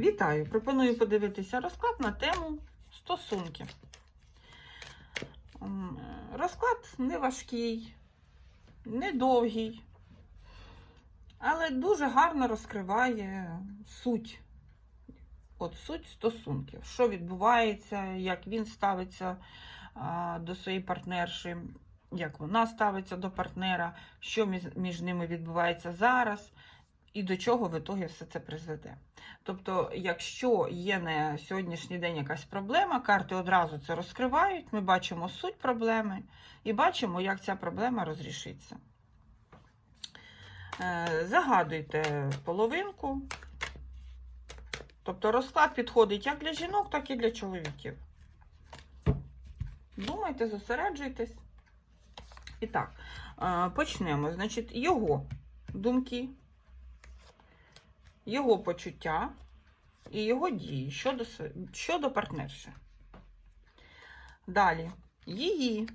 Вітаю! Пропоную подивитися розклад на тему стосунки. Розклад не важкий, не але дуже гарно розкриває суть. От суть стосунків, що відбувається, як він ставиться до своєї партнерші, як вона ставиться до партнера, що між ними відбувається зараз, і до чого в ітогі все це призведе. Тобто, якщо є на сьогоднішній день якась проблема, карти одразу це розкривають, ми бачимо суть проблеми і бачимо, як ця проблема розрішиться. Е, Загадуйте половинку. Тобто розклад підходить як для жінок, так і для чоловіків. Думайте, зосереджуйтесь. І так, е, почнемо. Значить, його думки, його почуття і його дії щодо, щодо партнерші. Далі, її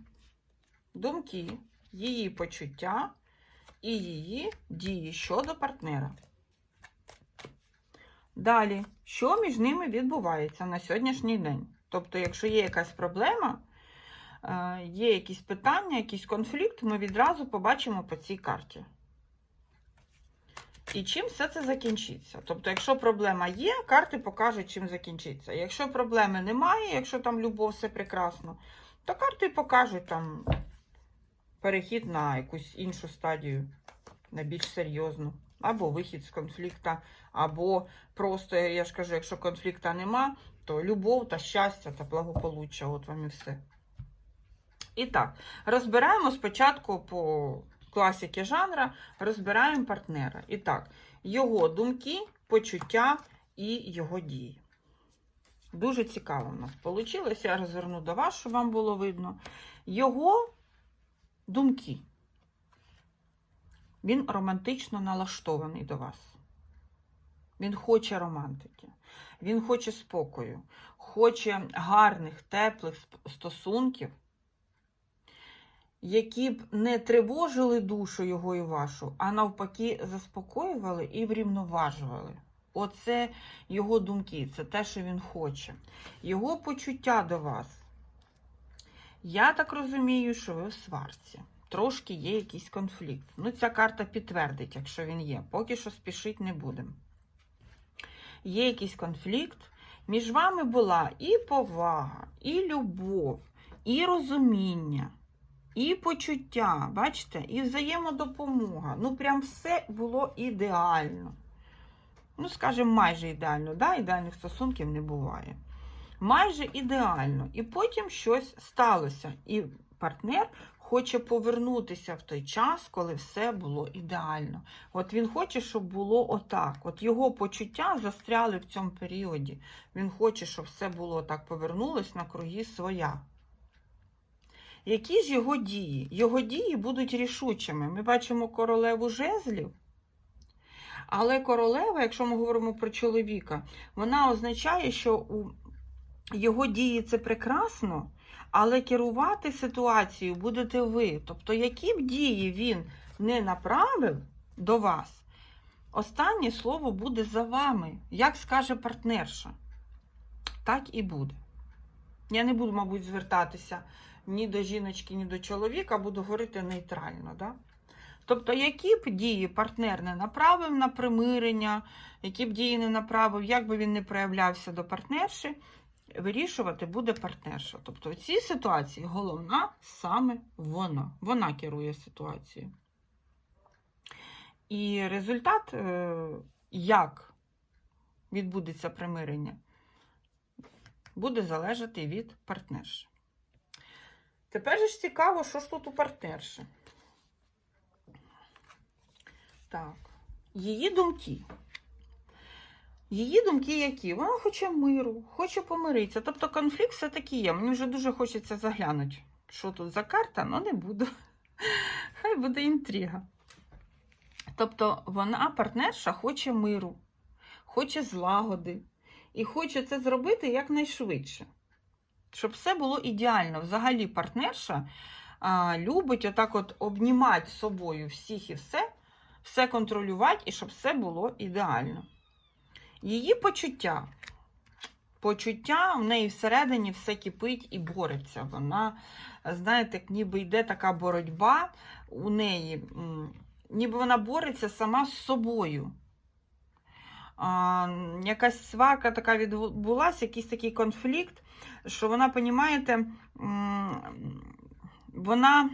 думки, її почуття і її дії щодо партнера. Далі, що між ними відбувається на сьогоднішній день? Тобто, якщо є якась проблема, е, є якісь питання, якийсь конфлікт, ми відразу побачимо по цій карті. І чим все це закінчиться. Тобто, якщо проблема є, карти покажуть, чим закінчиться. Якщо проблеми немає, якщо там любов, все прекрасно, то карти покажуть там перехід на якусь іншу стадію, на більш серйозну. Або вихід з конфлікту, або просто, я ж кажу, якщо конфлікту нема, то любов та щастя та благополуччя. От вам і все. І так, розбираємо спочатку по класіки жанра, розбираємо партнера. І так, його думки, почуття і його дії. Дуже цікаво в нас вийшло. Я розверну до вас, щоб вам було видно. Його думки. Він романтично налаштований до вас. Він хоче романтики, він хоче спокою, хоче гарних, теплих стосунків, які б не тривожили душу його і вашу, а навпаки, заспокоювали і врівноважували. Оце його думки, це те, що він хоче. Його почуття до вас. Я так розумію, що ви в сварці. Трошки є якийсь конфлікт. Ну, ця карта підтвердить, якщо він є. Поки що спішити не будемо. Є якийсь конфлікт. Між вами була і повага, і любов, і розуміння, і почуття, бачите, і взаємодопомога. Ну, прям все було ідеально. Ну, скажімо, майже ідеально. Да? Ідеальних стосунків не буває. Майже ідеально. І потім щось сталося. І партнер хоче повернутися в той час, коли все було ідеально. От він хоче, щоб було отак. От його почуття застряли в цьому періоді. Він хоче, щоб все було так повернулось на круги своя. Які ж його дії? Його дії будуть рішучими. Ми бачимо королеву жезлів. Але королева, якщо ми говоримо про чоловіка, вона означає, що у його дії це прекрасно, але керувати ситуацією будете ви. Тобто, які б дії він не направив до вас, останнє слово буде за вами. Як скаже партнерша, так і буде. Я не буду, мабуть, звертатися ні до жіночки, ні до чоловіка, буду говорити нейтрально. Да? Тобто, які б дії партнер не направив на примирення, які б дії не направив, як би він не проявлявся до партнерші, вирішувати буде партнерша. Тобто в цій ситуації головна саме вона. Вона керує ситуацією. І результат, е, як відбудеться примирення, буде залежати від партнерші. Тепер же ж цікаво, що ж тут у партнерші. Так, її думки. Її думки які? Вона хоче миру, хоче помиритися. Тобто конфлікт все-таки є. Мені вже дуже хочеться заглянути, що тут за карта, але не буду. Хай буде інтрига. Тобто вона, партнерша, хоче миру, хоче злагоди і хоче це зробити якнайшвидше. Щоб все було ідеально. Взагалі, партнерша а, любить отак от обнімати собою всіх і все, все контролювати, і щоб все було ідеально. Її почуття. Почуття в неї всередині все кипить і бореться. Вона, знаєте, ніби йде така боротьба у неї, ніби вона бореться сама з собою. Якась сварка така відбулася, якийсь такий конфлікт, що вона, понімаєте, вона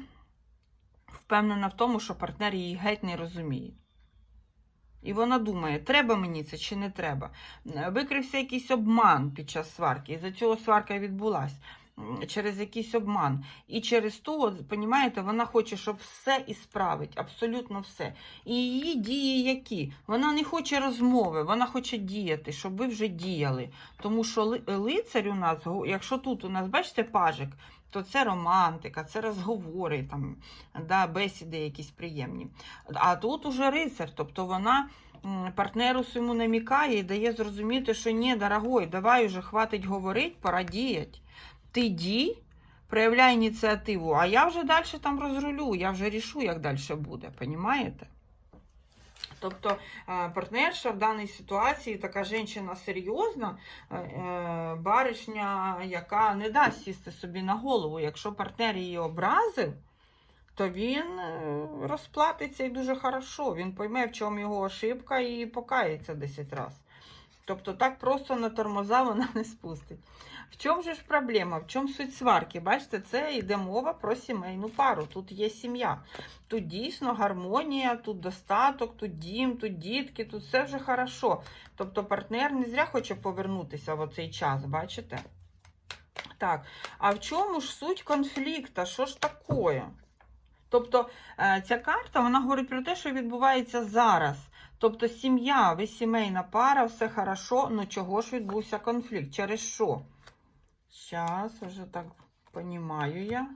впевнена в тому, що партнер її геть не розуміє. І вона думає, треба мені це чи не треба. Викрився якийсь обман під час сварки, і за цього сварка відбулась м, через якийсь обман. І через то, от, понімаєте, вона хоче, щоб все ісправить, абсолютно все. І її дії які? Вона не хоче розмови, вона хоче діяти, щоб ви вже діяли. Тому що ли- лицар у нас, якщо тут у нас, бачите, пажик, то це романтика, це розговори, там, да, бесіди якісь приємні. А тут уже рицар, тобто вона партнеру своєму намікає і дає зрозуміти, що ні, дорогой, давай уже хватить говорити, пора діяти. Ти дій, проявляй ініціативу, а я вже далі там розрулю, я вже рішу, як далі буде, понімаєте? Тобто е, партнерша в даній ситуації така жінка серйозна, е, е, баришня, яка не дасть сісти собі на голову. Якщо партнер її образив, то він розплатиться і дуже хорошо. Він пойме, в чому його ошибка, і покається 10 разів. Тобто так просто на тормоза вона не спустить. В чому же ж проблема? В чому суть сварки? Бачите, це йде мова про сімейну пару. Тут є сім'я. Тут дійсно гармонія, тут достаток, тут дім, тут дітки, тут все вже хорошо. Тобто партнер не зря хоче повернутися в оцей час, бачите? Так, а в чому ж суть конфлікту? Що ж таке? Тобто е, ця карта вона говорить про те, що відбувається зараз. Тобто сім'я, ви сімейна пара, все хорошо, ну чого ж відбувся конфлікт? Через що? Зараз, вже так понімаю я.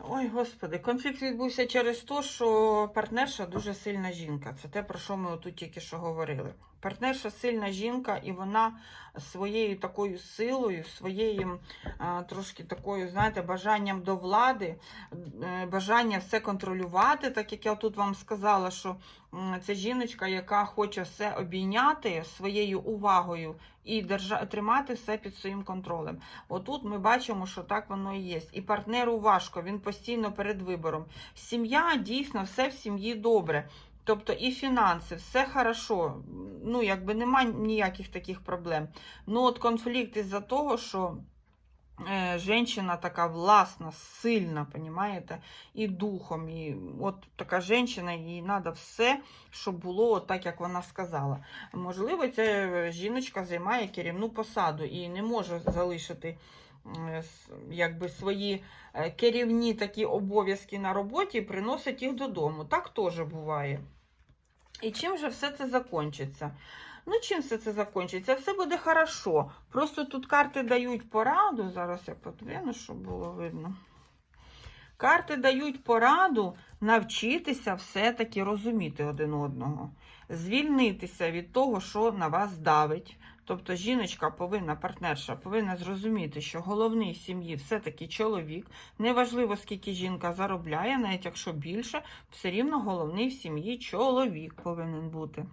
Ой, господи, конфлікт відбувся через те, що партнерша дуже сильна жінка. Це те, про що ми тут тільки що говорили. Партнерша сильна жінка, і вона своєю такою силою, своєю трошки такою, знаєте, бажанням до влади, е, бажання все контролювати, так як я тут вам сказала, що це жіночка, яка хоче все обійняти своєю увагою і держа... тримати все під своїм контролем. Отут ми бачимо, що так воно і є. І партнеру важко, він постійно перед вибором. Сім'я дійсно все в сім'ї добре. Тобто і фінанси, все хорошо. Ну, якби немає ніяких таких проблем. Ну, от конфлікт із-за того, що е, жінка така власна, сильна, понімаєте, і духом. І от така жінка, їй треба все, щоб було так, як вона сказала. Можливо, ця жіночка займає керівну посаду і не може залишити е, якби свої е, керівні такі обов'язки на роботі і приносить їх додому. Так теж буває. І чим же все це закінчиться? Ну, чим все це закінчиться? Все буде хорошо. Просто тут карти дають пораду. Зараз я подвину, щоб було видно. Карти дають пораду навчитися все-таки розуміти один одного, звільнитися від того, що на вас давить. Тобто жіночка повинна, партнерша повинна зрозуміти, що головний в сім'ї все-таки чоловік. Неважливо, скільки жінка заробляє, навіть якщо більше, все рівно головний в сім'ї чоловік повинен бути.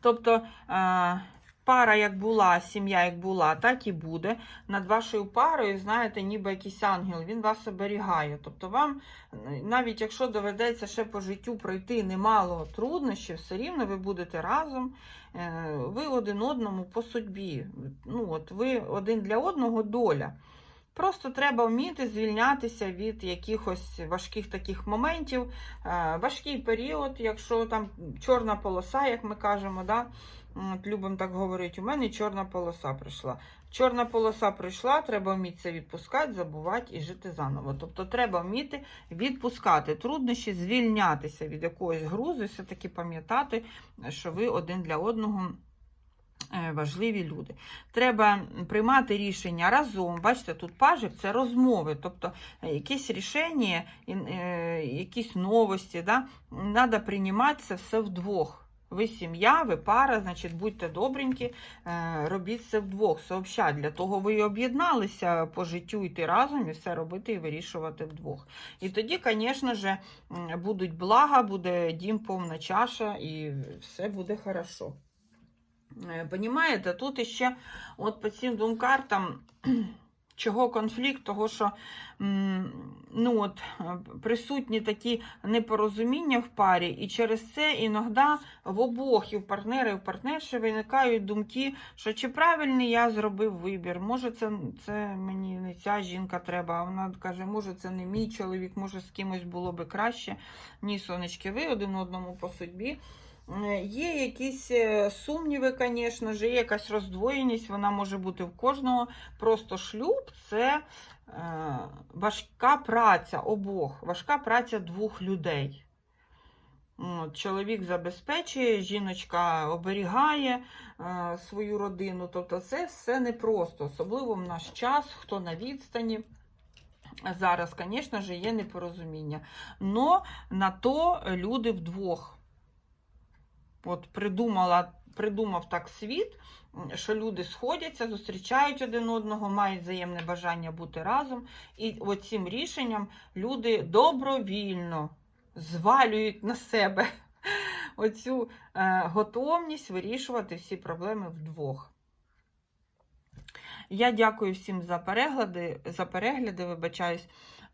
Тобто е, пара як була, сім'я як була, так і буде. Над вашою парою, знаєте, ніби якийсь ангел, він вас оберігає. Тобто вам, навіть якщо доведеться ще по життю пройти немало труднощів, все рівно ви будете разом, е, ви один одному по судьбі. Ну, от ви один для одного доля. Просто треба вміти звільнятися від якихось важких таких моментів. Е, Важкий період, якщо там чорна полоса, як ми кажемо, да? От так говорити, у мене чорна полоса прийшла. Чорна полоса прийшла, треба вміти це відпускати, забувати і жити заново. Тобто треба вміти відпускати труднощі, звільнятися від якогось грузу, все-таки пам'ятати, що ви один для одного важливі люди. Треба приймати рішення разом. Бачите, тут пажик це розмови, тобто е, якісь рішення, е, якісь новості. Да? Треба приймати це все вдвох. Ви сім'я, ви пара, значить, будьте добренькі, е, робіть це вдвох, сообща. Для того ви і об'єдналися по життю йти разом і все робити і вирішувати вдвох. І тоді, звісно ж, будуть блага, буде дім повна чаша, і все буде хорошо. Е, Понімаєте, тут іще от по цим двом картам. Чого конфлікт? Того, що ну от, е, присутні такі непорозуміння в парі, і через це іноді в обох і в партнера, і в партнерші виникають думки, що чи правильний я зробив вибір, може це, це мені не ця жінка треба. А вона каже, може це не мій чоловік, може з кимось було би краще. Ні, сонечки, ви один одному по судьбі. Е, Є якісь е, сумніви, звісно є якась роздвоєність, вона може бути в кожного. Просто шлюб це е, важка праця обох, важка праця двох людей. Чоловік забезпечує, жіночка оберігає свою родину. Тобто це все непросто, особливо в наш час, хто на відстані. Зараз, звісно є непорозуміння. Но на то люди вдвох. От придумала, придумав так світ, що люди сходяться, зустрічають один одного, мають взаємне бажання бути разом. І оцим рішенням люди добровільно звалюють на себе оцю е, готовність вирішувати всі проблеми вдвох. Я дякую всім за перегляди, за перегляди, вибачаюсь.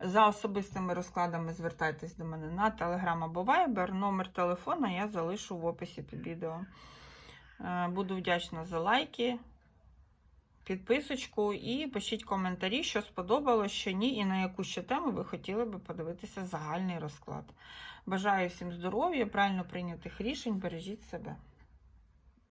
За особистими розкладами звертайтесь до мене на Telegram або Viber. Номер телефона я залишу в описі під відео. Е, Буду вдячна за лайки, підписочку і пишіть коментарі, що сподобалось, що ні, і на яку ще тему ви хотіли би подивитися загальний розклад. Бажаю всім здоров'я, правильно прийнятих рішень, бережіть себе.